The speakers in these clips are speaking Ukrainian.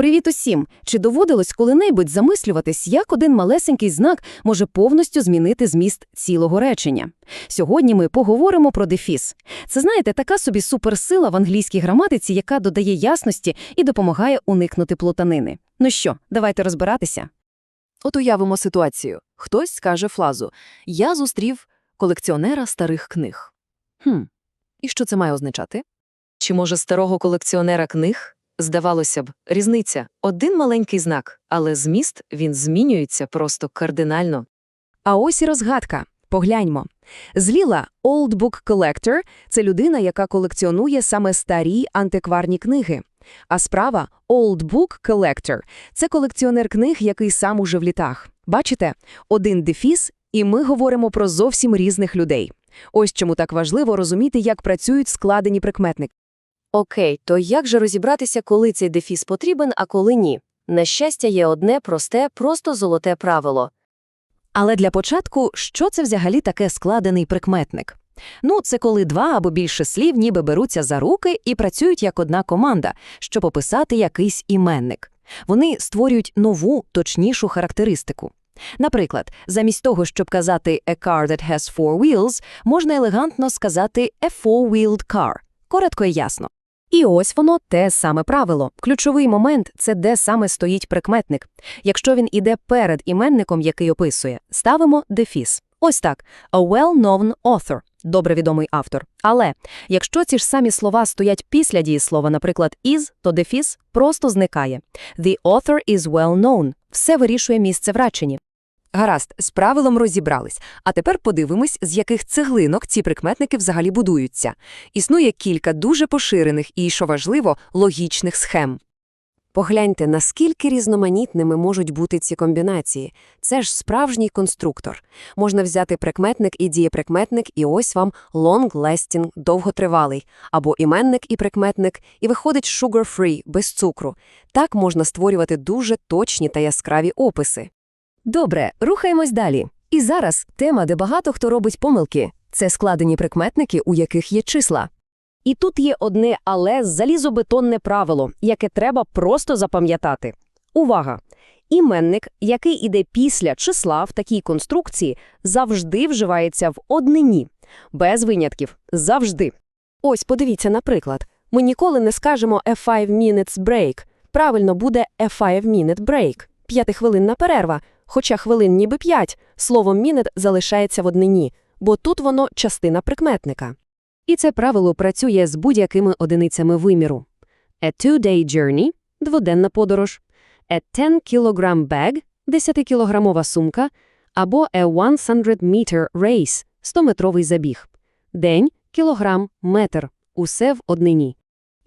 Привіт усім! Чи доводилось коли-небудь замислюватись, як один малесенький знак може повністю змінити зміст цілого речення? Сьогодні ми поговоримо про дефіс. Це, знаєте, така собі суперсила в англійській граматиці, яка додає ясності і допомагає уникнути плутанини. Ну що, давайте розбиратися. От уявимо ситуацію. Хтось скаже фразу «Я зустрів колекціонера старих книг». Хм, і що це має означати? Чи може старого колекціонера книг? Здавалося б, різниця – один маленький знак, але зміст він змінюється просто кардинально. А ось і розгадка. Погляньмо. Зліла Old Book Collector – це людина, яка колекціонує саме старі антикварні книги. А справа Old Book Collector – це колекціонер книг, який сам уже в літах. Бачите? Один дефіс, і ми говоримо про зовсім різних людей. Ось чому так важливо розуміти, як працюють складені прикметники. Окей, то як же розібратися, коли цей дефіс потрібен, а коли ні? На щастя, є одне просте, просто золоте правило. Але для початку, що це взагалі таке складений прикметник? Ну, це коли два або більше слів ніби беруться за руки і працюють як одна команда, щоб описати якийсь іменник. Вони створюють нову, точнішу характеристику. Наприклад, замість того, щоб казати «a car that has four wheels», можна елегантно сказати «a four-wheeled car». Коротко і ясно. І ось воно те саме правило. Ключовий момент – це де саме стоїть прикметник. Якщо він іде перед іменником, який описує, ставимо дефіс. Ось так. A well-known author – добре відомий автор. Але якщо ці ж самі слова стоять після дієслова, наприклад, is, то дефіс просто зникає. The author is well known. Все вирішує місце в реченні. Гаразд, з правилом розібрались. А тепер подивимось, з яких цеглинок ці прикметники взагалі будуються. Існує кілька дуже поширених і, що важливо, логічних схем. Погляньте, наскільки різноманітними можуть бути ці комбінації. Це ж справжній конструктор. Можна взяти прикметник і дієприкметник, і ось вам long-lasting – довготривалий, або іменник і прикметник, і виходить sugar-free – без цукру. Так можна створювати дуже точні та яскраві описи. Добре, рухаємось далі. І зараз тема, де багато хто робить помилки – це складені прикметники, у яких є числа. І тут є одне але залізобетонне правило, яке треба просто запам'ятати. Увага! Іменник, який іде після числа в такій конструкції, завжди вживається в однині. Без винятків. Завжди. Ось, подивіться, наприклад, ми ніколи не скажемо «a five minutes break». Правильно буде «a five minute break» – п'ятихвилинна перерва, хоча хвилин ніби п'ять, слово «minute» залишається в однині, бо тут воно частина прикметника. І це правило працює з будь-якими одиницями виміру. A two-day journey – дводенна подорож, a 10-kilogram bag – 10-кілограмова сумка, або a 100-meter race – 100-метровий забіг. День, кілограм, метр – усе в однині.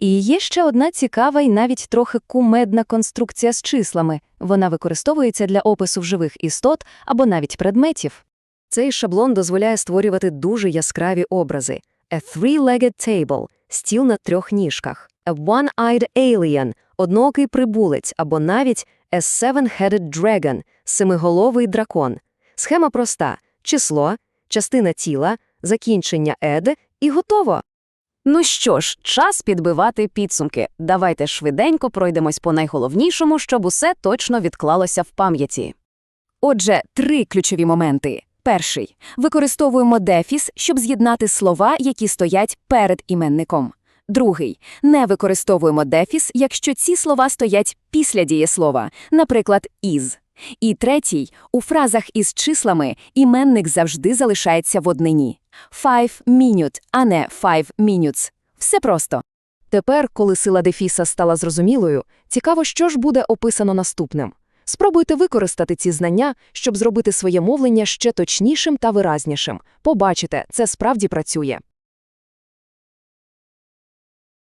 І є ще одна цікава і навіть трохи кумедна конструкція з числами. Вона використовується для опису живих істот або навіть предметів. Цей шаблон дозволяє створювати дуже яскраві образи. A three-legged table – стіл на трьох ніжках. A one-eyed alien – одноокий прибулець, або навіть a seven-headed dragon – семиголовий дракон. Схема проста – число, частина тіла, закінчення «ед» і готово. Ну що ж, час підбивати підсумки. Давайте швиденько пройдемось по найголовнішому, щоб усе точно відклалося в пам'яті. Отже, три ключові моменти. Перший. Використовуємо дефіс, щоб з'єднати слова, які стоять перед іменником. Другий. Не використовуємо дефіс, якщо ці слова стоять після дієслова, наприклад, «із». І третій. У фразах із числами іменник завжди залишається в однині. Five minute, а не five minutes. Все просто. Тепер, коли сила дефіса стала зрозумілою, цікаво, що ж буде описано наступним. Спробуйте використати ці знання, щоб зробити своє мовлення ще точнішим та виразнішим. Побачите, це справді працює.